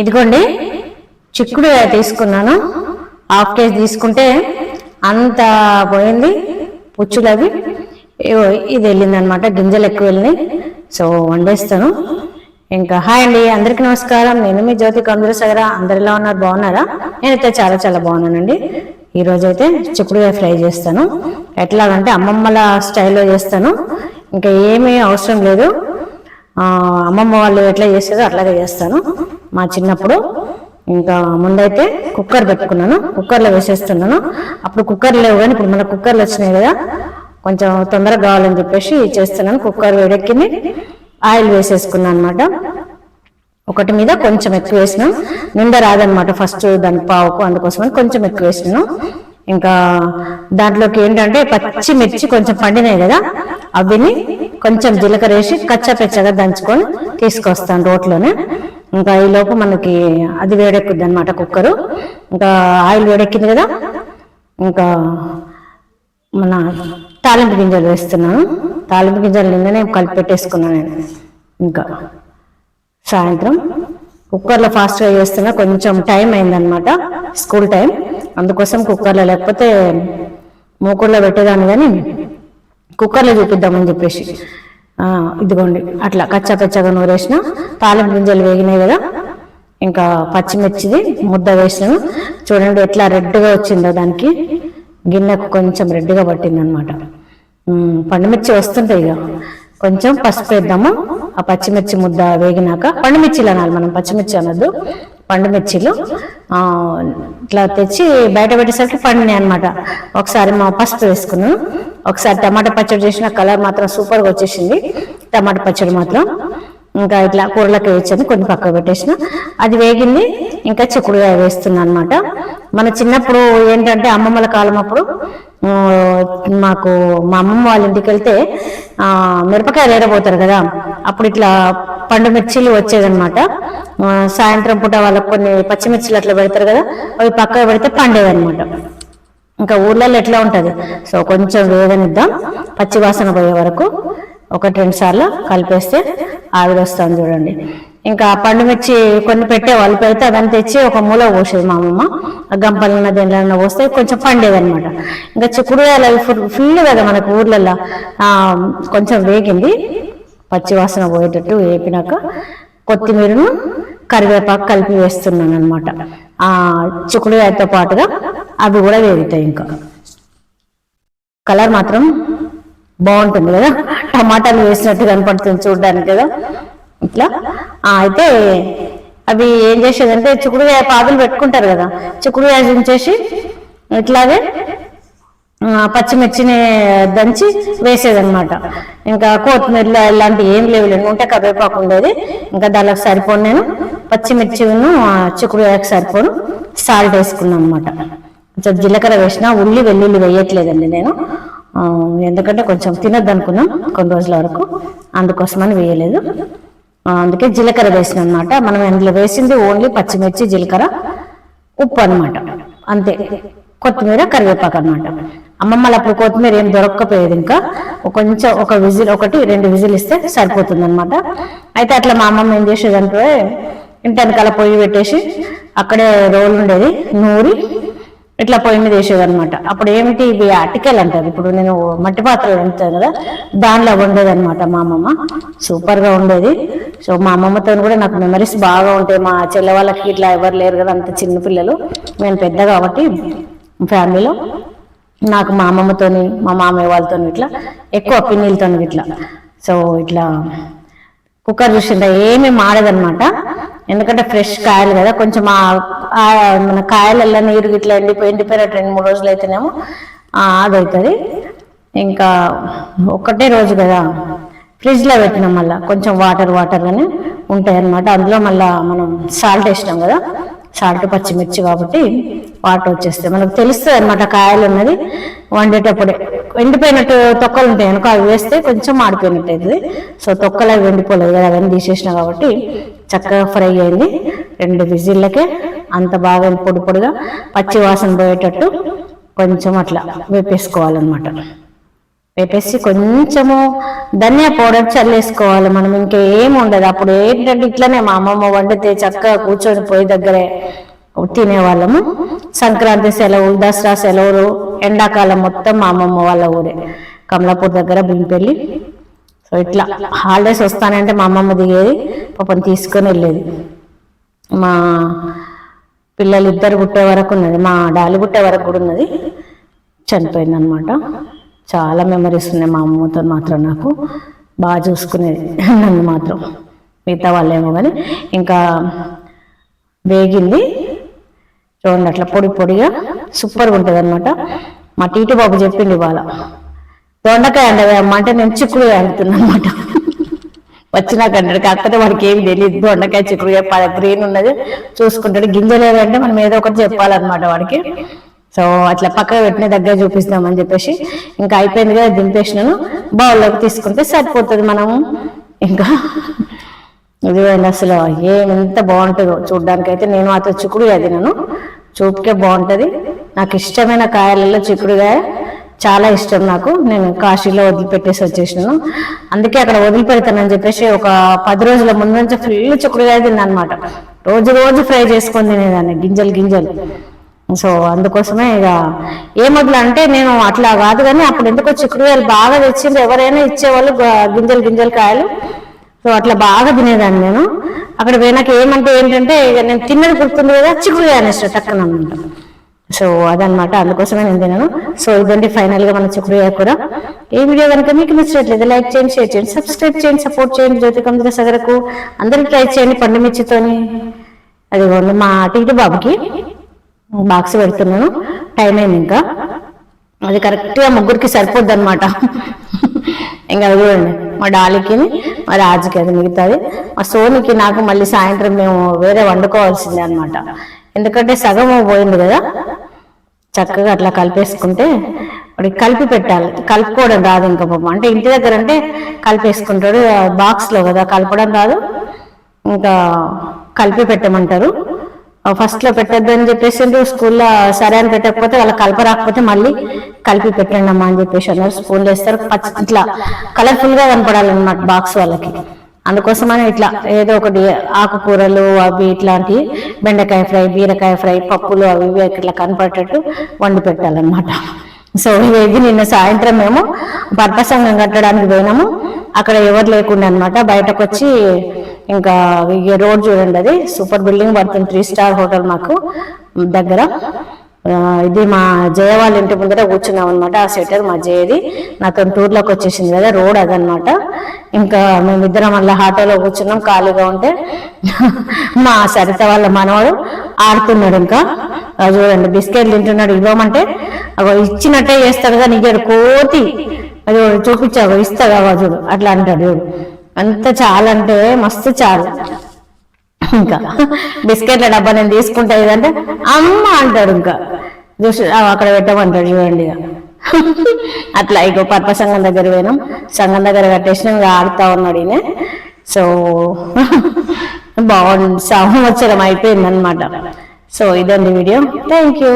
ఇదిగోండి చిక్కుడు తీసుకున్నాను. హాఫ్ కేజీ తీసుకుంటే అంత పోయింది పుచ్చులు అవి ఇది వెళ్ళిందనమాట గింజలు ఎక్కువ వెళ్ళినాయి. సో వండేస్తాను. ఇంకా హాయ్ అండి అందరికీ నమస్కారం. నేను మీ జ్యోతి కందుల సగర. అందరిలా ఉన్నారు? బాగున్నారా? నేనైతే చాలా చాలా బాగున్నానండి. ఈరోజు అయితే చిక్కుడుగా ఫ్రై చేస్తాను. ఎట్లాగంటే అమ్మమ్మల స్టైల్లో చేస్తాను. ఇంకా ఏమీ అవసరం లేదు. అమ్మమ్మ వాళ్ళు ఎట్లా చేసేదో అట్లాగే చేస్తాను. మా చిన్నప్పుడు ఇంకా ముందైతే కుక్కర్ పెట్టుకున్నాను. కుక్కర్లో వేసేస్తున్నాను. అప్పుడు కుక్కర్ లేవు కానీ ఇప్పుడు మన కుక్కర్లు వచ్చినాయి కదా కొంచెం తొందరగా కావాలని చెప్పేసి చేస్తున్నాను. కుక్కర్ వేడెక్కింది. ఆయిల్ వేసేసుకున్నాను అనమాట ఒకటి మీద కొంచెం ఎక్కువ వేసినాం నిండా రాదనమాట ఫస్ట్ దాని పావుకు అందుకోసమని కొంచెం ఎక్కువ వేసినాను. ఇంకా దాంట్లోకి ఏంటంటే పచ్చిమిర్చి కొంచెం పండినాయి కదా అవిని కొంచెం జీలకర్ర వేసి కచ్చపెచ్చగా దంచుకొని తీసుకొస్తాను రోట్లోనే. ఇంకా ఈ లోపు మనకి అది వేడెక్కుద్ది అనమాట కుక్కరు. ఇంకా ఆయిల్ వేడెక్కింది కదా ఇంకా మన తాలింపు గింజలు వేస్తున్నాను. తాలింపు గింజలు నిన్ననే కలిపి పెట్టేసుకున్నాను నేను. ఇంకా సాయంత్రం కుక్కర్లో ఫాస్ట్గా చేస్తున్నా కొంచెం టైం అయిందనమాట స్కూల్ టైం. అందుకోసం కుక్కర్లో లేకపోతే మూకుడులో పెట్టేదాన్ని కానీ కుక్కర్లో చూపిద్దామని చెప్పేసి. ఇదిగోండి అట్లా కచ్చా పచ్చగా నూరేసిన తాలింపు గింజలు వేగినాయి కదా ఇంకా పచ్చిమిర్చిది ముద్ద వేసినాను. చూడండి ఎట్లా రెడ్గా వచ్చిందో దానికి. గిన్నెకు కొంచెం రెడ్గా పట్టింది అనమాట పండుమిర్చి వస్తుంటాయి ఇక. కొంచెం పసుపు వేద్దాము. ఆ పచ్చిమిర్చి ముద్ద వేగినాక పండుమిర్చిలు అనాలి మనం పచ్చిమిర్చి అనొద్దు. పండు మిర్చిలు ఇట్లా తెచ్చి బయట పెట్టేసరికి పండినాయి అనమాట ఒకసారి మా పసుపు వేసుకున్నాను. ఒకసారి టమాటా పచ్చడి చేసిన కలర్ మాత్రం సూపర్గా వచ్చేసింది. టమాటా పచ్చడి మాత్రం. ఇంకా ఇట్లా కూరలకు వేయచ్చని కొన్ని పక్కకు పెట్టేసిన. అది వేగింది ఇంకా చిక్కుడుగా వేస్తున్నా అనమాట మన చిన్నప్పుడు ఏంటంటే అమ్మమ్మల కాలం అప్పుడు మాకు మా అమ్మమ్మ వాళ్ళ ఇంటికి వెళ్తే మిరపకాయలు ఏరబోతారు కదా అప్పుడు ఇట్లా పండు మిర్చిలు వచ్చేదనమాట సాయంత్రం పూట వాళ్ళకి కొన్ని పచ్చిమిర్చిలు అట్లా పెడతారు కదా అవి పక్కకు పెడితే పండేదన్నమాట. ఇంకా ఊర్లలో ఎట్లా ఉంటుంది? సో కొంచెం వేదనిద్దాం పచ్చి వాసన పోయే వరకు ఒకటి రెండు సార్లు కలిపేస్తే ఆవిరి వస్తుంది చూడండి. ఇంకా పండుమిర్చి కొన్ని పెట్టే వాళ్ళు పెడితే అదని తెచ్చి ఒక మూల పోసేది మా అమ్మమ్మ. గంపలన్న దేనిలో పోస్తే కొంచెం పండేదన్నమాట. ఇంకా చిక్కుడుగాయలు అవి ఫుల్ ఫుల్ కదా మనకు ఊర్లలో కొంచెం వేగింది. పచ్చి వాసన పోయేటట్టు వేపినాక కొత్తిమీరను కరివేపాకు కలిపి వేస్తున్నాను అనమాట ఆ చిక్కుడుకాయతో పాటుగా అవి కూడా వేగుతాయి ఇంకా. కలర్ మాత్రం బాగుంటుంది కదా. టమాటాలు వేసినట్టు కనపడుతుంది చూడడానికి కదా. ఇట్లా. అయితే అవి ఏం చేసేదంటే చిక్కుడుకాయ పాదులు పెట్టుకుంటారు కదా. చిక్కుడుకాయ దించేసి ఇట్లాగే పచ్చిమిర్చిని దంచి వేసేదనమాట ఇంకా కొత్తిమీరలో ఇలాంటి ఏం లేవు ఉంటే కరివేపాకు ఉండేది. ఇంకా దానికి సరిపోను నేను. పచ్చిమిర్చిను చిక్కుడుకాయకు సరిపోను. సాల్ట్ వేసుకున్నాను అనమాట కొంచెం జీలకర్ర వేసిన ఉల్లి వెల్లుల్లి వేయట్లేదండి నేను. ఎందుకంటే కొంచెం తినద్దు అనుకున్నాం కొన్ని రోజుల వరకు. అందుకోసమని వేయలేదు. అందుకే జీలకర్ర వేసిన అనమాట మనం ఇందులో వేసింది ఓన్లీ పచ్చిమిర్చి జీలకర్ర ఉప్పు అనమాట అంతే. కొత్తిమీర కరివేపాకు అనమాట అమ్మమ్మలు అప్పుడు కొత్తిమీర ఏం దొరక్కపోయేది ఇంకా. కొంచెం ఒక విజిల్ ఒకటి రెండు విజిల్ ఇస్తే సరిపోతుంది అనమాట అయితే అట్లా మా అమ్మమ్మ ఏం చేసేదంటే ఇంటి వెనకాల పొయ్యి పెట్టేసి అక్కడే రోలు ఉండేది నూరి ఇట్లా పొయ్యి మీద వేసేది అనమాట అప్పుడు ఏమిటి ఇవి అటికెలు అంటారు. ఇప్పుడు నేను మట్టి పాత్రలు వండుతాను కదా దానిలో వండేది అనమాట మా అమ్మమ్మ. సూపర్గా ఉండేది. సో మా అమ్మమ్మతో కూడా నాకు మెమరీస్ బాగా ఉంటాయి. మా చెల్లె వాళ్ళకి ఇట్లా ఎవరు లేరు కదా అంత చిన్న పిల్లలు. నేను పెద్ద కాబట్టి ఫ్యామిలీలో నాకు మా అమ్మమ్మతోని మా మామయ్య వాళ్ళతో ఇట్లా ఎక్కువ పిన్నిలతో ఇట్లా. సో ఇట్లా కుక్కర్ చూసిందా ఏమీ మాడదనమాట ఎందుకంటే ఫ్రెష్ కాయలు కదా కొంచెం ఆ మన కాయలల్లో నీరు ఇట్లా ఎండిపోయి ఎండిపోయిన రెండు మూడు రోజులు అయితేనేమో అదవుతుంది. ఇంకా ఒకటే రోజు కదా ఫ్రిడ్జ్లో పెట్టినాం మళ్ళీ కొంచెం వాటర్ వాటర్ అని ఉంటాయి అన్నమాట అందులో మళ్ళీ మనం సాల్ట్ వేసినాం కదా సాల్ట్ పచ్చిమిర్చి కాబట్టి వాటర్ వచ్చేస్తాయి. మనకు తెలుస్తుంది అనమాట కాయలు ఉన్నది వండేటప్పుడే. ఎండిపోయినట్టు తొక్కలు ఉంటాయి అనుకో అవి వేస్తే కొంచెం మాడిపోయినట్టు అవుతుంది సో తొక్కలు అవి ఎండిపోలేదు కదా అవన్నీ తీసేసిన కాబట్టి చక్కగా ఫ్రై అయింది. రెండు విజిల్లకే అంత బాగా పొడి పొడిగా పచ్చి వాసన పోయేటట్టు కొంచెం అట్లా వేపేసుకోవాలన్నమాట. వేపేసి కొంచెము ధనియా పౌడర్ చల్లేసుకోవాలి. మనం ఇంకేం ఉండదు. అప్పుడు ఏంటంటే ఇట్లనే మా అమ్మమ్మ వండితే చక్కగా కూర్చొని పోయి దగ్గరే తినేవాళ్ళము. సంక్రాంతి సెలవులు దసరా సెలవులు ఎండాకాలం మొత్తం మా అమ్మమ్మ వాళ్ళ ఊరే. కమలాపూర్ దగ్గర బింపెళ్ళి సో ఇట్లా హాలిడేస్ వస్తానంటే మా అమ్మమ్మ దిగేది పాపం తీసుకొని వెళ్ళేది. మా పిల్లలు ఇద్దరు పుట్టే వరకు ఉన్నది మా డాలి పుట్టే వరకు కూడా ఉన్నది. చనిపోయింది అనమాట చాలా మెమరీస్ ఉన్నాయి మా అమ్మతో మాత్రం నాకు. బాగా చూసుకునేది నన్ను మాత్రం. మిగతా వాళ్ళేమో కానీ ఇంకా వేగింది. చూడండి అట్లా పొడి పొడిగా సూపర్గా ఉంటుంది అనమాట మా టీటీ బాబు చెప్పింది ఇవాళ. దొండకాయ అండి అమ్మ అంటే నేను చిక్కుడు అంటున్నా అనమాట వచ్చినాక అంటాడు కాకపోతే వాడికి ఏమి తెలియదు దొండకాయ చిక్కుడు గ్రీన్ ఉన్నది. చూసుకుంటాడు. గింజలు ఏదంటే మనం ఏదో ఒకటి చెప్పాలన్నమాట వాడికి. సో అట్లా పక్కన పెట్టిన దగ్గర చూపిస్తామని చెప్పేసి ఇంకా అయిపోయింది కదా దింపేసినాను. బౌల్లోకి తీసుకుంటే సరిపోతుంది మనము. ఇంకా ఇది అసలు ఏం ఎంత బాగుంటుందో చూడడానికి అయితే నేను అతను చిక్కుడుగా తినను. చూపుకే బాగుంటది. నాకు ఇష్టమైన కాయలలో చిక్కుడుగాయ చాలా ఇష్టం నాకు. నేను కాశీలో వదిలిపెట్టేసి వచ్చేసినాను. అందుకే అక్కడ వదిలిపెడతానని చెప్పేసి ఒక పది రోజుల ముందు నుంచి ఫుల్ చిక్కుడుగాయ తిన్నానమాట రోజు రోజు ఫ్రై చేసుకొని తినేదాన్ని గింజలు గింజలు. సో అందుకోసమే ఇక ఏమొద్దులు అంటే నేను అట్లా కాదు కానీ అప్పుడు ఎందుకో చిక్కుడుకాయలు బాగా తెచ్చిండ్రు. ఎవరైనా ఇచ్చేవాళ్ళు గింజలు గింజలు కాయలు. సో అట్లా బాగా తినేదాన్ని నేను. అక్కడ పోయినాక ఏమంటే ఏంటంటే ఇక నేను తిన్నది గుర్తుంది కదా చిక్కుడుకాయ అనేసి టక్కన అనమాట సో అదనమాట అందుకోసమే నేను తిన్నాను సో ఇదండి ఫైనల్గా మన చిక్కుడుకాయ కూడా ఈ వీడియో కనుక మీకు నచ్చినట్లయితే లైక్ చేయండి షేర్ చేయండి సబ్స్క్రైబ్ చేయండి సపోర్ట్ చేయండి జ్యోతి సగరకు. అందరూ ట్రై చేయండి పండు మిర్చితోని. అది మా టీటీ బాబుకి. బాక్స్ పెడుతున్నాను. టైం అయింది ఇంకా. అది కరెక్ట్గా ముగ్గురికి సరిపోద్ది అనమాట ఇంకా అది చూడండి మా డాలికి మా రాజుకి అది మిగతాది. మా సోనికి నాకు మళ్ళీ సాయంత్రం మేము వేరే వండుకోవాల్సిందే అనమాట ఎందుకంటే సగం పోయింది కదా. చక్కగా అట్లా కలిపేసుకుంటే వాడికి కలిపి పెట్టాలి. కలుపుకోవడం రాదు ఇంకా పాపం. అంటే ఇంటి దగ్గర అంటే కలిపేసుకుంటాడు. బాక్స్లో కదా కలపడం రాదు. ఇంకా కలిపి పెట్టమంటారు. ఫస్ట్లో పెట్టద్దు అని చెప్పేసి స్కూల్లో సరే అని పెట్టకపోతే వాళ్ళ కలప రాకపోతే మళ్ళీ కలిపి పెట్టండి అమ్మా అని చెప్పేసి అన్నారు. స్పూన్లు వేస్తారు. పచ్చ ఇట్లా కలర్ఫుల్గా కనపడాలన్నమాట బాక్స్ వాళ్ళకి. అందుకోసమని ఇట్లా ఏదో ఒకటి ఆకుకూరలు అవి ఇట్లాంటివి బెండకాయ ఫ్రై బీరకాయ ఫ్రై పప్పులు అవి ఇవి ఇట్లా కనపడేటట్టు వండి పెట్టాలన్నమాట. సో ఇది నిన్న సాయంత్రం మేము పర్పసంగం కట్టడానికి పోయినాము. అక్కడ ఎవరు లేకుండా అనమాట బయటకు వచ్చి ఇంకా ఈ రోడ్ చూడండి అది. సూపర్ బిల్డింగ్ పడుతుంది త్రీ స్టార్ హోటల్ మాకు దగ్గర. ఇది మా జయ వాళ్ళ ఇంటి ముందర కూర్చున్నాం అనమాట ఆ స్వెటర్ మా జయది. నాతో టూర్లోకి వచ్చేసింది కదా రోడ్ అదనమాట ఇంకా మేమిద్దరం మళ్ళీ ఆటోలో కూర్చున్నాం ఖాళీగా ఉంటే మా సరిత వాళ్ళ మనవాడు ఆడుతున్నాడు ఇంకా. చూడండి బిస్కెట్లు తింటున్నాడు. ఇవ్వమంటే అగో ఇచ్చినట్టే చేస్తాడు కానీ ఇయ్యాడు కోతి. అది చూపించావు ఇస్తాగా చూడు అట్లా అంటాడు చూడు. అంత చాలా అంటే మస్తు చాలు. ఇంకా. బిస్కెట్ల డబ్బా నేను తీసుకుంటా ఏదంటే అమ్మ అంటాడు ఇంకా. చూసి అక్కడ పెట్టమంటాడు చూడండి అట్లా ఇక పర్ప సంఘం దగ్గర పోయినాం. సంఘం దగ్గర కట్టేసిన ఆడుతా ఉన్నాడు ఈయన. సో బాగుంది. సంవత్సరం అయిపోయింది అనమాట సో ఇదండి వీడియో. Thank you